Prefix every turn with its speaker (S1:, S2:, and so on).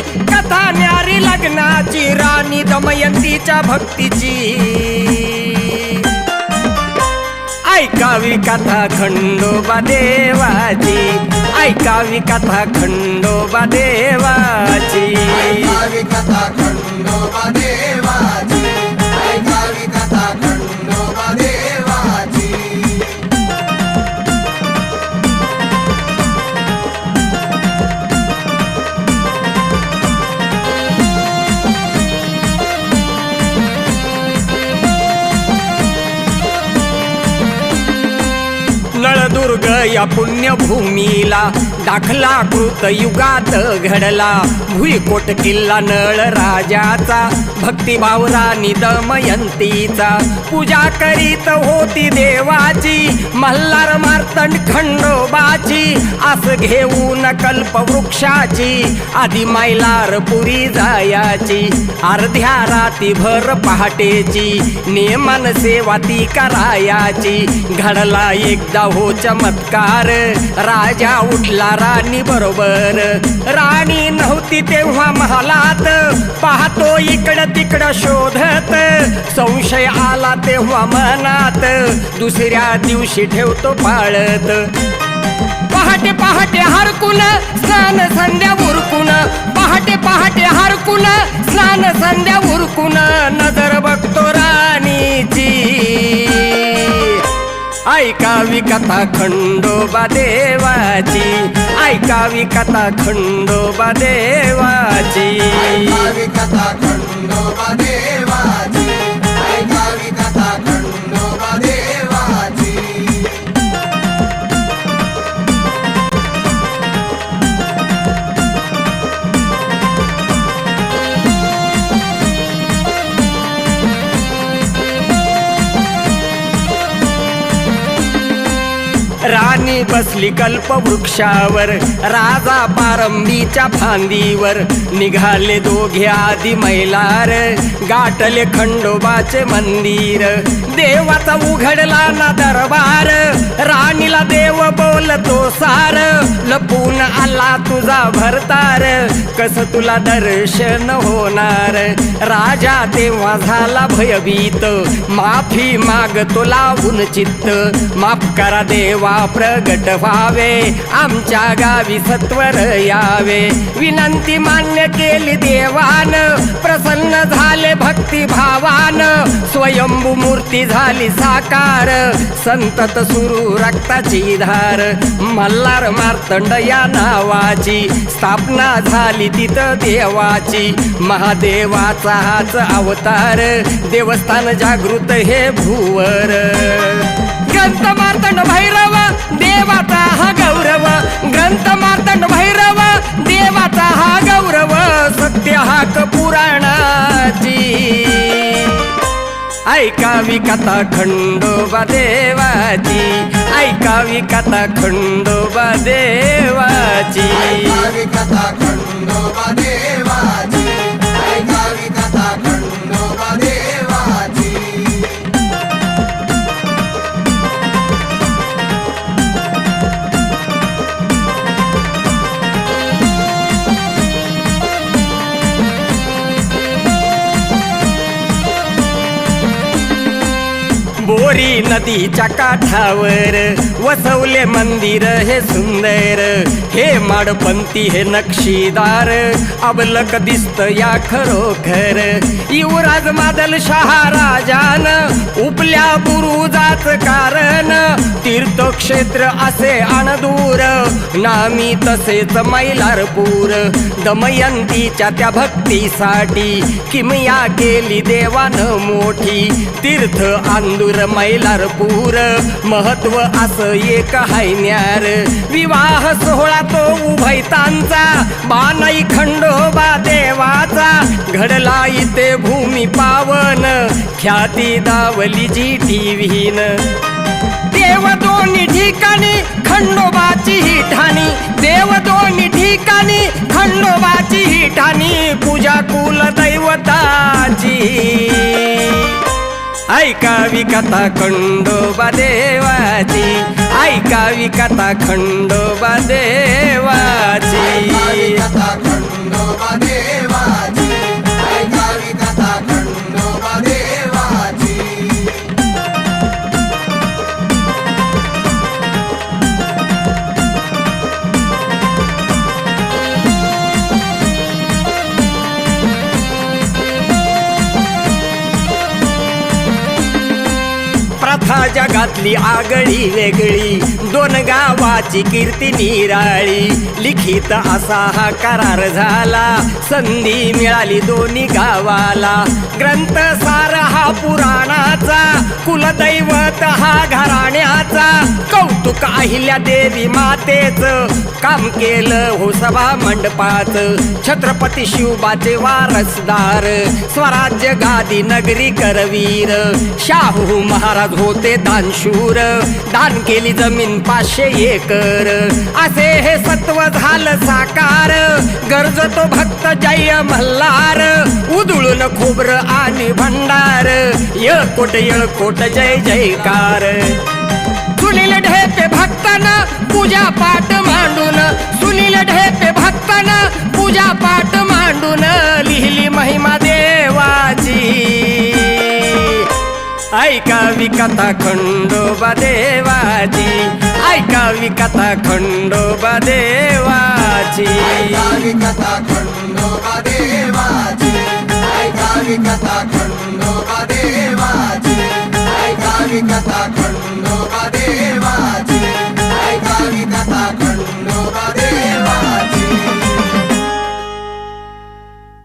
S1: कथा न्यारी लग्नाची राणी दमयंतीच्या भक्तीची. ऐकावी कथा खंडोबा देवाची ऐकावी कथा खंडोबा देवाची.
S2: ऐकावी कथा खंडोबा
S1: या पुण्यभूमीला दाखला कृत युगात घडला. भुईकोट किल्ला नळ राजाचा भक्तिभावरा निदमयंतीचा पूजा करीत होती देवाची मल्हार मार्तंड खंडोबाची. आस घेऊन कल्पवृक्षाची आधी मैलार पुरी जायाची. अर्ध्या राती भर पहाटेची नियमन सेवा ती करायाची. घडला एकदा हो चमत्कार राजा उठला राणी बरोबर. राणी नव्हती तेव्हा महालात. पाहतो इकडं तिकडं शोधत. संशय आला तेव्हा मनात. दुसऱ्या दिवशी ठेवतो पाळत. पहाटे पहाटे हरकुन स्नान संध्या उरकुन. पहाटे पहाटे हरकुन स्नान संध्या उरकुन. नजर बघतो राणीची. ऐकावी कथा खंडोबा देवाची. ऐकावी कथा खंडोबा देवाची.
S2: ऐकावी कथा खंडोबा देवाची.
S1: राणी बसली कल्पवृक्षावर राजा पारंबीच्या फांदीवर निघाले दोघे आधी मैलार गाठले खंडोबाचे मंदिर. देवाचा उघडला ना दरबार राणीला देव बोलतो सार. लपून आला तुझा भरतार कस तुला दर्शन होणार? राजा तेव्हा झाला भयभीत माफी मागतो लावून चित्त. माफ करा देवा प्रगट व्हावे आमच्या गावी सत्वर यावे. विनंती मान्य केली देवान. प्रसन्न झाले भक्ती भावान स्वयंभू मूर्ती झाली साकार. संतत सुरू रक्ताची धार. मल्हार मार्तंड या नावाची. स्थापना झाली तिथं देवाची. महादेवाचा हाच अवतार. देवस्थान जागृत हे भूवर. ग्रंथ मार्तंड भैरव. देवाचा हा गौरव ग्रंथ मार्तंड भैरव देवाचा हा गौरव सत्य हाक पुराणाची ऐकावी कथा खंडोबा देवाची ऐकावी कथा खंडोबा देवाची.
S2: ऐकावी कथा खंडोबा देवाची.
S1: गोरी नदीच्या काठावर वसवले मंदिर हे सुंदर. हे माडपंती हे नक्षीदार अबलक दिसत या खरोखर. युवराज मादल शहा राजान उपल्या बुरुजाच कारण. तीर्थक्षेत्र असे अनदूर नामी तसेच मैलारपूर. दमयंतीच्या त्या भक्तीसाठी किमया केली देवान मोठी. तीर्थ आंदूर मैलारपूर. महत्त्व असं एक हैन्यार विवाह सोहळा तो उभयतांचा. बानाई खंडोबा देवाचा. घडला इथे भूमी पावन. ख्याती दावली जी टीव्हीन. देव दोन्ही ठिकाणी खंडोबाची ही ठाणी. देव दोन्ही ठिकाणी खंडोबाची ही ठाणी. पूजा कुल दैवताची ऐकावी कथा खंडोबा देवाची. ऐकावी कथा खंडोबा देवाची. हा जगातली आगळी वेगळी. दोन गावाची कीर्ती निराळी. लिखित असा हा करार झाला. संधी मिळाली दोन्ही गावाला. ग्रंथ सार हा पुराणाचा. कुलदैवत हा घराण्याचा. कौतुक अहिल्या देवी मातेच. काम केलं हो सभा मंडपात छत्रपती शिवबाचे वारसदार. स्वराज्य गादी नगरी करवीर शाहू महाराज होत दानशूर. दान केली जमीन पाचशे एकर. असे हे सत्व झालं साकार. गरजतो भक्त जय मल्हार. उधळून खोबर आणि भंडार. यळकोट यळकोट जय जयकार. सुनील ढेपे भक्तांना पूजा पाठ मांडून. सुनील ढेपे भक्तांना पूजा पाठ मांडून. लिहिली महिमा देवाची. ऐकावी कथा खंडोबा देवाची ऐकावी कथा खंडोबा देवाची
S2: ऐकावी कथा खंडोबा देवाची ऐकावी कथा खंडोबा देवाची ऐकावी कथा खंडोबा